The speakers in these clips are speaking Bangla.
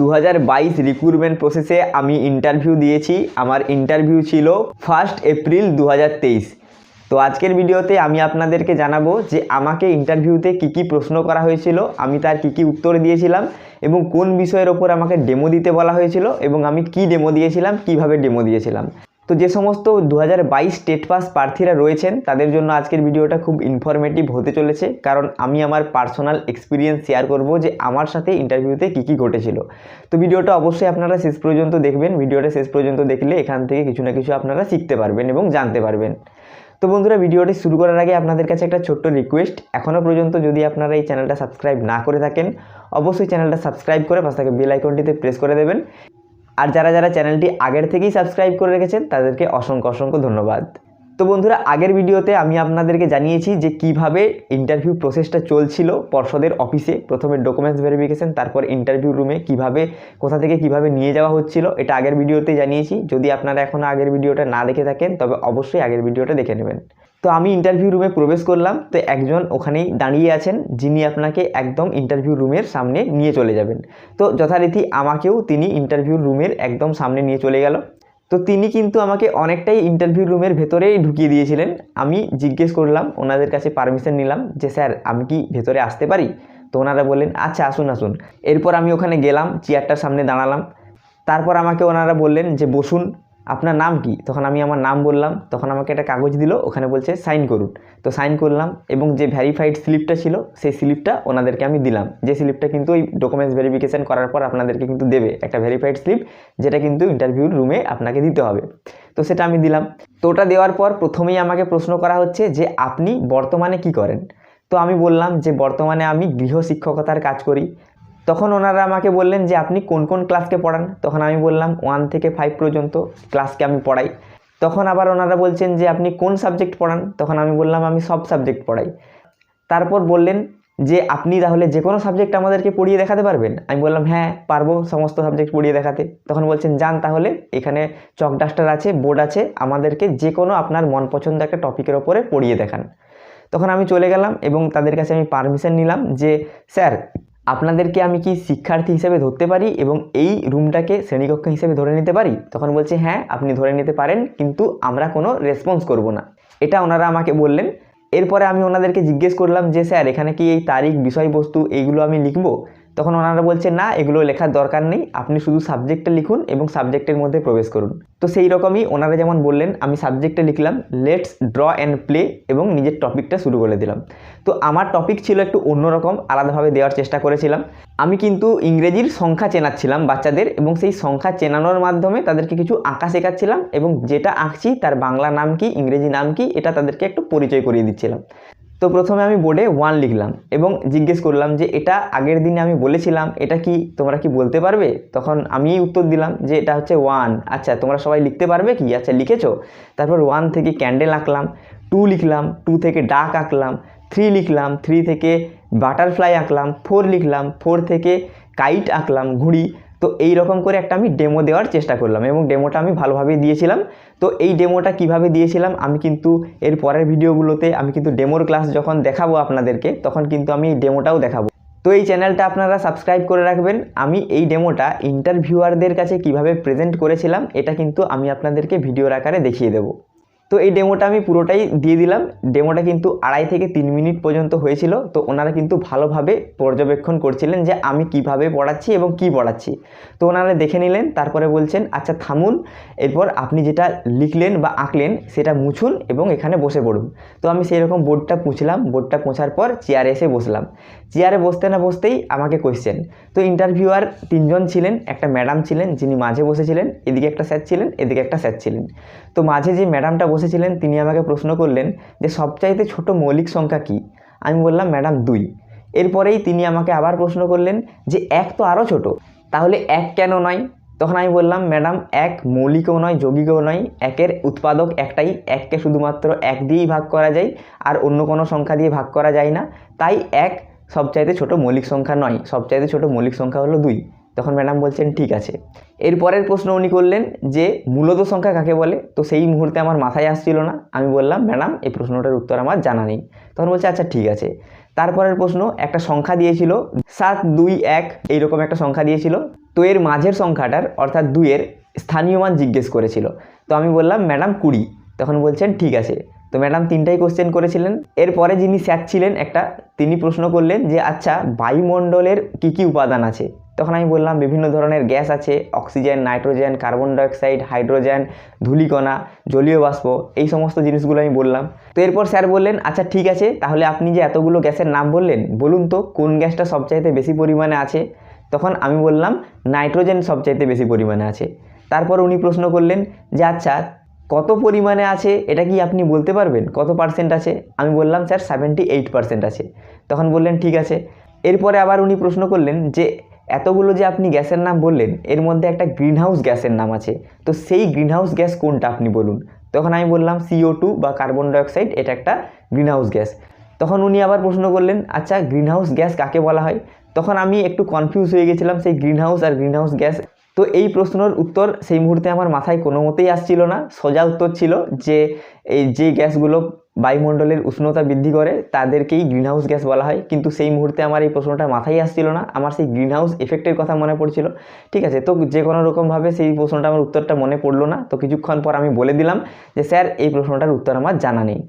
দু হাজার বাইশ রিক্রুটমেন্ট প্রসেসে আমি ইন্টারভিউ দিয়েছি। আমার ইন্টারভিউ ছিল ফার্স্ট এপ্রিল দু হাজার তেইশ। তো আজকের ভিডিওতে আমি আপনাদেরকে জানাব যে আমাকে ইন্টারভিউতে কি কি প্রশ্ন করা হয়েছিল, আমি তার কি কি উত্তর দিয়েছিলাম এবং কোন বিষয়ের ওপর আমাকে ডেমো দিতে বলা হয়েছিল এবং আমি কি ডেমো দিয়েছিলাম, কীভাবে ডেমো দিয়েছিলাম। তো যে সমস্ত দু হাজার পাস প্রার্থীরা রয়েছেন, তাদের জন্য আজকের ভিডিওটা খুব ইনফরমেটিভ হতে চলেছে। কারণ আমি আমার পার্সোনাল এক্সপিরিয়েন্স শেয়ার করব যে আমার সাথে ইন্টারভিউতে কী কী ঘটেছিল। তো ভিডিওটা অবশ্যই আপনারা শেষ পর্যন্ত দেখবেন। ভিডিওটা শেষ পর্যন্ত দেখলে এখান থেকে কিছু না কিছু আপনারা শিখতে পারবেন এবং জানতে পারবেন। তো বন্ধুরা, ভিডিওটি শুরু করার আগে আপনাদের কাছে একটা ছোট্ট রিকোয়েস্ট এখনও পর্যন্ত যদি আপনারা এই চ্যানেলটা সাবস্ক্রাইব না করে থাকেন, অবশ্যই চ্যানেলটা সাবস্ক্রাইব করে পাশে থাকা বেল আইকনটিতে প্রেস করে দেবেন। আর যারা যারা চ্যানেলটি আগের থেকেই সাবস্ক্রাইব করে রেখেছেন, তাদেরকে অসংখ্য অসংখ্য ধন্যবাদ। তো বন্ধুরা, আগের ভিডিওতে আমি আপনাদেরকে জানিয়েছি যে কীভাবে ইন্টারভিউ প্রসেসটা চলছিল পর্ষদের অফিসে প্রথমে ডকুমেন্টস ভেরিফিকেশন তারপর ইন্টারভিউ রুমে কীভাবে, কোথা থেকে কীভাবে নিয়ে যাওয়া হচ্ছিল। এটা আগের ভিডিওতে জানিয়েছি। যদি আপনারা এখনও আগের ভিডিওটা না দেখে থাকেন, তবে অবশ্যই আগের ভিডিওটা দেখে নেবেন। তো আমি ইন্টারভিউ রুমে প্রবেশ করলাম। তো একজন ওখানেই দাঁড়িয়ে আছেন, যিনি আপনাকে একদম ইন্টারভিউ রুমের সামনে নিয়ে চলে যাবেন। তো যথারীতি আমাকেও তিনি ইন্টারভিউ রুমের একদম সামনে নিয়ে চলে গেল। তো তিনি কিন্তু আমাকে অনেকটাই ইন্টারভিউ রুমের ভেতরেই ঢুকিয়ে দিয়েছিলেন। আমি জিজ্ঞেস করলাম, ওনাদের কাছে পারমিশন নিলাম যে, স্যার, আমি কি ভেতরে আসতে পারি? তো ওনারা বললেন আচ্ছা আসুন আসুন। এরপর আমি ওখানে গেলাম চেয়ারটার সামনে দাঁড়ালাম। তারপর আমাকে ওনারা বললেন যে, বসুন। আপনার নাম কি? তখন আমি আমার নাম বললাম, তখন আমাকে একটা কাগজ দিল, ওখানে বলছে, সাইন করুন। তো সাইন করলাম এবং যে ভ্যারিফাইড স্লিপটা ছিল, সেই স্লিপটা ওনাদেরকে আমি দিলাম। যে স্লিপটা কিন্তু ওই ডকুমেন্টস ভেরিফিকেশান করার পর আপনাদেরকে কিন্তু দেবে, একটা ভেরিফাইড স্লিপ, যেটা কিন্তু ইন্টারভিউর রুমে আপনাকে দিতে হবে। তো সেটা আমি দিলাম। তো ওটা দেওয়ার পর প্রথমেই আমাকে প্রশ্ন করা হচ্ছে যে, আপনি বর্তমানে কি করেন? তো আমি বললাম যে, বর্তমানে আমি গৃহ শিক্ষকতার কাজ করি। তখন ওনারা আমাকে বললেন যে, আপনি কোন কোন ক্লাসকে পড়ান? তখন আমি বললাম ওয়ান থেকে ফাইভ পর্যন্ত ক্লাসকে আমি পড়াই। তখন আবার ওনারা বলছেন যে, আপনি কোন সাবজেক্ট পড়ান? তখন আমি বললাম, আমি সব সাবজেক্ট পড়াই। তারপর বললেন যে, আপনি তাহলে যে কোনো সাবজেক্ট আমাদেরকে পড়িয়ে দেখাতে পারবেন? আমি বললাম হ্যাঁ পারব সমস্ত সাবজেক্ট পড়িয়ে দেখাতে। তখন বলছেন, যান তাহলে, এখানে চক ডাস্টার আছে, বোর্ড আছে, আমাদেরকে যে কোনো আপনার মন পছন্দ একটা টপিকের ওপরে পড়িয়ে দেখান। তখন আমি চলে গেলাম এবং তাদের কাছে আমি পারমিশন নিলাম যে, স্যার আপনাদেরকে আমি কি শিক্ষার্থী হিসেবে ধরতে পারি এবং এই রুমটাকে শ্রেণীকক্ষ হিসেবে ধরে নিতে পারি? তখন বলছে হ্যাঁ আপনি ধরে নিতে পারেন, কিন্তু আমরা কোনো রেসপন্স করব না। এটা ওনারা আমাকে বললেন। এরপরে আমি ওনাদেরকে জিজ্ঞেস করলাম যে, স্যার, এখানে কি এই তারিখ, বিষয়বস্তু, এইগুলো আমি লিখব? তখন ওনারা বলছে, না, এগুলো লেখার দরকার নেই। আপনি শুধু সাবজেক্টটা লিখুন এবং সাবজেক্টের মধ্যে প্রবেশ করুন। তো সেই রকমই ওনারা যেমন বললেন, আমি সাবজেক্টে লিখলাম লেটস ড্র অ্যান্ড প্লে এবং নিজের টপিকটা শুরু করে দিলাম। তো আমার টপিক ছিল একটু অন্যরকম আলাদাভাবে দেওয়ার চেষ্টা করেছিলাম। আমি কিন্তু ইংরেজির সংখ্যা চেনাচ্ছিলাম বাচ্চাদের এবং সেই সংখ্যা চেনানোর মাধ্যমে তাদেরকে কিছু আঁকা শেখাচ্ছিলাম এবং যেটা আঁকছি তার বাংলা নাম কি, ইংরেজি নাম কি, এটা তাদেরকে একটু পরিচয় করিয়ে দিচ্ছিলাম। তো প্রথমে আমি বোর্ডে ওয়ান লিখলাম এবং জিজ্ঞেস করলাম যে এটা আগের দিনে আমি বলেছিলাম, এটা কি তোমরা কি বলতে পারবে? তখন আমি উত্তর দিলাম যে এটা হচ্ছে ওয়ান আচ্ছা তোমরা সবাই লিখতে পারবে কি? আচ্ছা লিখেছো? তারপর ওয়ান থেকে ক্যান্ডেল আঁকলাম টু লিখলাম টু থেকে ডাক আঁকলাম থ্রি লিখলাম থ্রি থেকে বাটারফ্লাই আঁকলাম ফোর লিখলাম ফোর থেকে কাইট আঁকলাম, ঘুড়ি। তো এই রকম করে একটা আমি ডেমো দেওয়ার চেষ্টা করলাম এবং ডেমোটা আমি ভালোভাবে দিয়েছিলাম। তো এই ডেমোটা কীভাবে দিয়েছিলাম, আমি কিন্তু এর পরের ভিডিওগুলোতে আমি কিন্তু ডেমোর ক্লাস যখন দেখাবো আপনাদেরকে, তখন কিন্তু আমি ডেমোটাও দেখাবো। তো এই চ্যানেলটা আপনারা সাবস্ক্রাইব করে রাখবেন। আমি এই ডেমোটা ইন্টারভিউয়ারদের কাছে কীভাবে প্রেজেন্ট করেছিলাম, এটা কিন্তু আমি আপনাদেরকে ভিডিওর আকারে দেখিয়ে দেবো। তো এই ডেমোটা আমি পুরোটাই দিয়ে দিলাম। ডেমোটা কিন্তু আড়াই থেকে তিন মিনিট পর্যন্ত হয়েছিল। তো ওনারা কিন্তু ভালোভাবে পর্যবেক্ষণ করছিলেন যে আমি কীভাবে পড়াচ্ছি এবং কি পড়াচ্ছি। তো ওনারা দেখে নিলেন, তারপরে বলছেন আচ্ছা থামুন। এরপর আপনি যেটা লিখলেন বা আঁকলেন, সেটা মুছুন এবং এখানে বসে পড়ুন। তো আমি সেই রকম বোর্ডটা পুঁছলাম বোর্ডটা পোঁছার পর চেয়ারে এসে বসলাম। চেয়ারে বসতে না বসতেই আমাকে কোয়েশ্চেন তো ইন্টারভিউয়ার তিনজন ছিলেন, একটা ম্যাডাম ছিলেন যিনি মাঝে বসেছিলেন, এদিকে একটা স্যার ছিলেন, এদিকে একটা স্যার ছিলেন। তো মাঝে যে ম্যাডামটা বসেছিলেন, তিনি আমাকে প্রশ্ন করলেন যে সবচাইতে ছোট মৌলিক সংখ্যা কি? আমি বললাম, ম্যাডাম, দুই। এরপরেই তিনি আমাকে আবার প্রশ্ন করলেন যে এক তো আরও ছোট, তাহলে এক কেন নয়? তখন আমি বললাম, ম্যাডাম, এক মৌলিকও নয়, যৌগিকও নয়, একের উৎপাদক একটাই, এককে শুধুমাত্র এক দিয়েই ভাগ করা যায়, আর অন্য কোনো সংখ্যা দিয়ে ভাগ করা যায় না। তাই এক সবচাইতে ছোট মৌলিক সংখ্যা নয়, সবচাইতে ছোট মৌলিক সংখ্যা হলো দুই। তখন ম্যাডাম বলছেন, ঠিক আছে। এরপরের প্রশ্ন উনি করলেন যে, মূলত সংখ্যা কাকে বলে? তো সেই মুহূর্তে আমার মাথায় আসছিল না। আমি বললাম, ম্যাডাম, এই প্রশ্নটার উত্তর আমার জানা নেই। তখন বলছে আচ্ছা ঠিক আছে। তারপরের প্রশ্ন, একটা সংখ্যা দিয়েছিল, সাত, দুই, এক, এইরকম একটা সংখ্যা দিয়েছিল। তো এর মাঝের সংখ্যাটার, অর্থাৎ দুইয়ের, স্থানীয় মান জিজ্ঞেস করেছিল। তো আমি বললাম, ম্যাডাম, কুড়ি। তখন বলছেন, ঠিক আছে। তো ম্যাডাম তিনটাই কোশ্চেন করেছিলেন। এরপরে যিনি স্যার ছিলেন, একটা, তিনি প্রশ্ন করলেন যে আচ্ছা বায়ুমণ্ডলের কী কী উপাদান আছে? তখন আমি বললাম, বিভিন্ন ধরনের গ্যাস আছে, oxygen, nitrogen, carbon dioxide, hydrogen, ধূলিকণা, জলীয় বাষ্প, এই সমস্ত জিনিসগুলো আমি বললাম। তো এরপর স্যার বললেন আচ্ছা ঠিক আছে, তাহলে আপনি যে এতগুলো গ্যাসের নাম বললেন, বলুন তো কোন গ্যাসটা সবচাইতে বেশি পরিমাণে আছে? তখন আমি বললাম, নাইট্রোজেন সবচাইতে বেশি পরিমাণে আছে। তারপর উনি প্রশ্ন করলেন, যে আচ্ছা কত পরিমাণে আছে, এটা কি আপনি বলতে পারবেন? কত পার্সেন্ট আছে? আমি বললাম, স্যার সেভেন্টি এইট পার্সেন্ট আছে। তখন বললেন, ঠিক আছে। এরপরে আবার উনি প্রশ্ন করলেন, যে এতগুলো যে আপনি গ্যাসের নাম বললেন, এর মধ্যে একটা গ্রিনহাউস গ্যাসের নাম আছে। তো সেই গ্রিনহাউস গ্যাস কোনটা আপনি বলুন? তখন আমি বললাম সিও টু বা কার্বন ডাইঅক্সাইড এটা একটা গ্রিনহাউস গ্যাস। তখন উনি আবার প্রশ্ন করলেন আচ্ছা গ্রিনহাউস গ্যাস কাকে বলা হয়? তখন আমি একটু কনফিউজ হয়ে গেছিলাম, সেই গ্রিনহাউস আর গ্রিনহাউস গ্যাস তো এই প্রশ্নের উত্তর সেই মুহূর্তে আমার মাথায় কোনো মতেই আসছিল না। সোজা উত্তর ছিল যে, এই যে গ্যাসগুলো বায়ুমণ্ডলের উষ্ণতা বৃদ্ধি করে, তাদেরকেই গ্রিনহাউস গ্যাস বলা হয়। কিন্তু সেই মুহূর্তে আমার এই প্রশ্নটা মাথায় আসছিল না। আমার সেই গ্রিনহাউস এফেক্টের কথা মনে পড়ছিল। ঠিক আছে, তো যে কোনো রকমভাবে সেই প্রশ্নটা আমার উত্তরটা মনে পড়ল না। তো কিছুক্ষণ পর আমি বলে দিলাম যে, স্যার, এই প্রশ্নটার উত্তর আমার জানা নেই।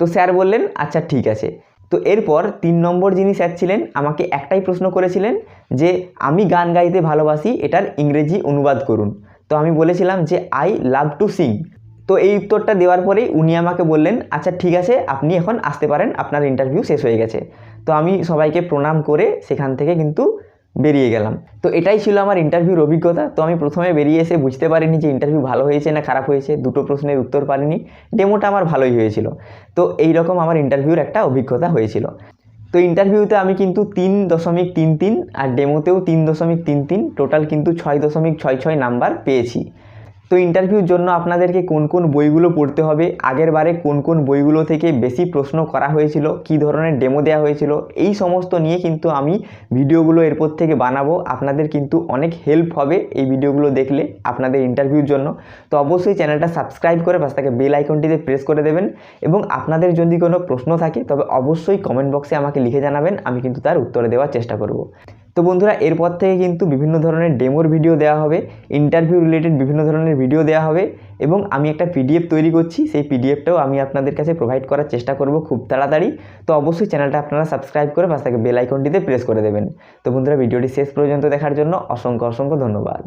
তো স্যার বললেন আচ্ছা ঠিক আছে। তো এরপর তিন নম্বর যিনি স্যার ছিলেন, আমাকে একটাই প্রশ্ন করেছিলেন যে, আমি গান গাইতে ভালোবাসি, এটার ইংরেজি অনুবাদ করুন। তো আমি বলেছিলাম যে, আই লাভ টু সিং। তো এই উত্তরটা দেওয়ার পরেই উনি আমাকে বললেন আচ্ছা ঠিক আছে, আপনি এখন আসতে পারেন, আপনার ইন্টারভিউ শেষ হয়ে গেছে। তো আমি সবাইকে প্রণাম করে সেখান থেকে কিন্তু বেরিয়ে গেলাম। তো এটাই ছিল আমার ইন্টারভিউর অভিজ্ঞতা। তো আমি প্রথমে বেরিয়ে এসে বুঝতে পারিনি যে ইন্টারভিউ ভালো হয়েছে না খারাপ হয়েছে। দুটো প্রশ্নের উত্তর পারিনি। ডেমোটা আমার ভালোই হয়েছিল। তো এই রকম আমার ইন্টারভিউর একটা অভিজ্ঞতা হয়েছিল। তো ইন্টারভিউতে আমি কিন্তু তিন দশমিক তিন তিন আর ডেমোতেও তিন দশমিক তিন তিন। টোটাল কিন্তু ছয় দশমিক ছয় ছয় নাম্বার পেয়েছি। তো ইন্টারভিউর জন্য আপনাদেরকে কোন কোন বইগুলো পড়তে হবে? আগের বারে কোন কোন বইগুলো থেকে বেশি প্রশ্ন করা হয়েছিল? কী ধরনের ডেমো দেওয়া হয়েছিল? এই সমস্ত নিয়ে কিন্তু আমি ভিডিওগুলো এরপর থেকে বানাবো। আপনাদের কিন্তু অনেক হেল্প হবে এই ভিডিওগুলো দেখলে আপনাদের ইন্টারভিউর জন্য। তো অবশ্যই চ্যানেলটা সাবস্ক্রাইব করে পাশ থেকে বেল আইকনটিতে প্রেস করে দেবেন এবং আপনাদের যদি কোনো প্রশ্ন থাকে, তবে অবশ্যই কমেন্ট বক্সে আমাকে লিখে জানাবেন, আমি কিন্তু তার উত্তর দেওয়ার চেষ্টা করব। তো বন্ধুরা, এরপর থেকে কিন্তু বিভিন্ন ধরনের ডেমোর ভিডিও দেওয়া হবে ইন্টারভিউ রিলেটেড বিভিন্ন ধরনের ভিডিও দেওয়া হবে এবং আমি একটা পিডিএফ তৈরি করছি। সেই পিডিএফটাও আমি আপনাদের কাছে প্রোভাইড করার চেষ্টা করব খুব তাড়াতাড়ি। তো অবশ্যই চ্যানেলটা আপনারা সাবস্ক্রাইব করে পাশ থেকে বেল আইকনটিতে প্রেস করে দেবেন। তো বন্ধুরা ভিডিওটি শেষ পর্যন্ত দেখার জন্য অসংখ্য অসংখ্য ধন্যবাদ।